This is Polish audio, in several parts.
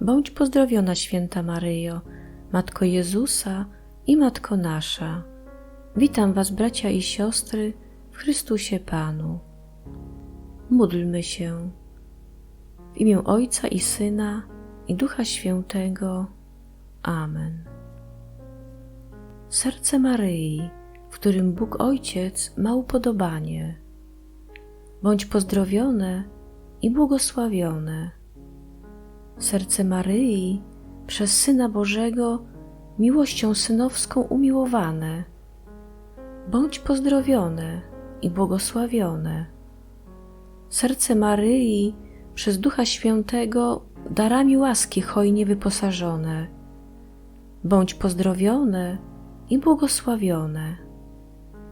Bądź pozdrowiona, święta Maryjo, Matko Jezusa i Matko nasza. Witam Was, bracia i siostry, w Chrystusie Panu. Módlmy się. W imię Ojca i Syna i Ducha Świętego. Amen. Serce Maryi, w którym Bóg Ojciec ma upodobanie. Bądź pozdrowione i błogosławione. Serce Maryi, przez Syna Bożego, miłością synowską umiłowane. Bądź pozdrowione i błogosławione. Serce Maryi, przez Ducha Świętego, darami łaski hojnie wyposażone. Bądź pozdrowione i błogosławione.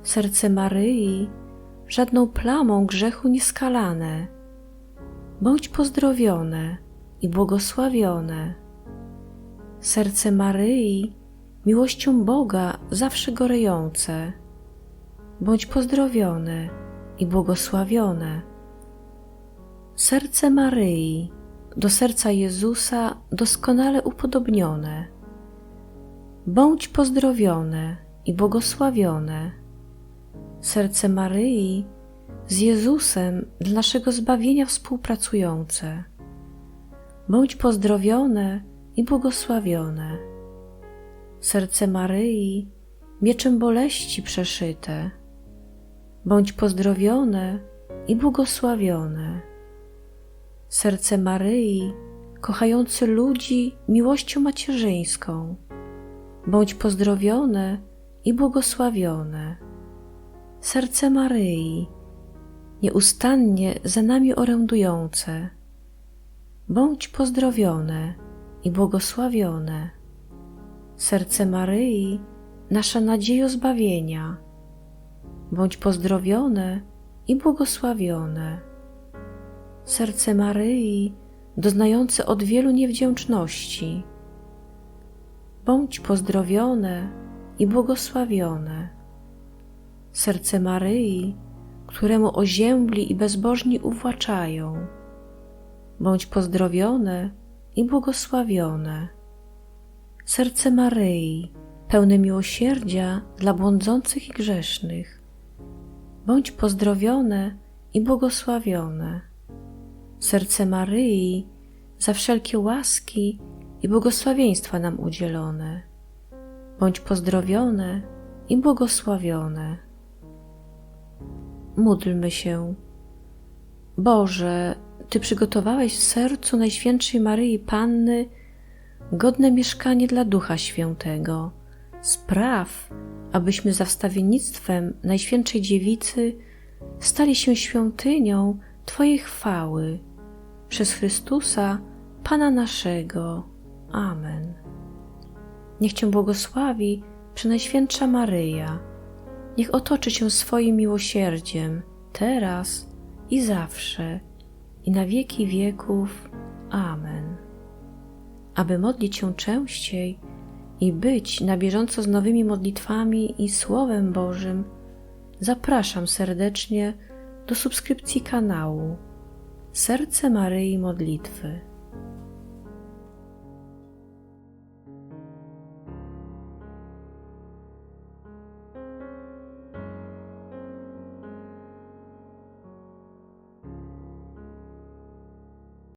Serce Maryi, żadną plamą grzechu nieskalane. Bądź pozdrowione i błogosławione. Serce Maryi, miłością Boga zawsze gorejące. Bądź pozdrowione i błogosławione. Serce Maryi, do serca Jezusa doskonale upodobnione. Bądź pozdrowione i błogosławione. Serce Maryi, z Jezusem dla naszego zbawienia współpracujące. Bądź pozdrowione i błogosławione. Serce Maryi, mieczem boleści przeszyte. Bądź pozdrowione i błogosławione. Serce Maryi, kochające ludzi miłością macierzyńską. Bądź pozdrowione i błogosławione. Serce Maryi, nieustannie za nami orędujące. Bądź pozdrowione i błogosławione. Serce Maryi, nasza nadzieja zbawienia. Bądź pozdrowione i błogosławione. Serce Maryi, doznające od wielu niewdzięczności. Bądź pozdrowione i błogosławione. Serce Maryi, któremu oziębli i bezbożni uwłaczają. Bądź pozdrowione i błogosławione. Serce Maryi, pełne miłosierdzia dla błądzących i grzesznych. Bądź pozdrowione i błogosławione. Serce Maryi, za wszelkie łaski i błogosławieństwa nam udzielone. Bądź pozdrowione i błogosławione. Módlmy się. Boże, Ty przygotowałeś w sercu Najświętszej Maryi Panny godne mieszkanie dla Ducha Świętego. Spraw, abyśmy za wstawiennictwem Najświętszej Dziewicy stali się świątynią Twojej chwały. Przez Chrystusa, Pana naszego. Amen. Niech Cię błogosławi Przenajświętsza Maryja. Niech otoczy Cię swoim miłosierdziem, teraz i zawsze, i na wieki wieków. Amen. Aby modlić się częściej i być na bieżąco z nowymi modlitwami i Słowem Bożym, zapraszam serdecznie do subskrypcji kanału Serce Maryi Modlitwy.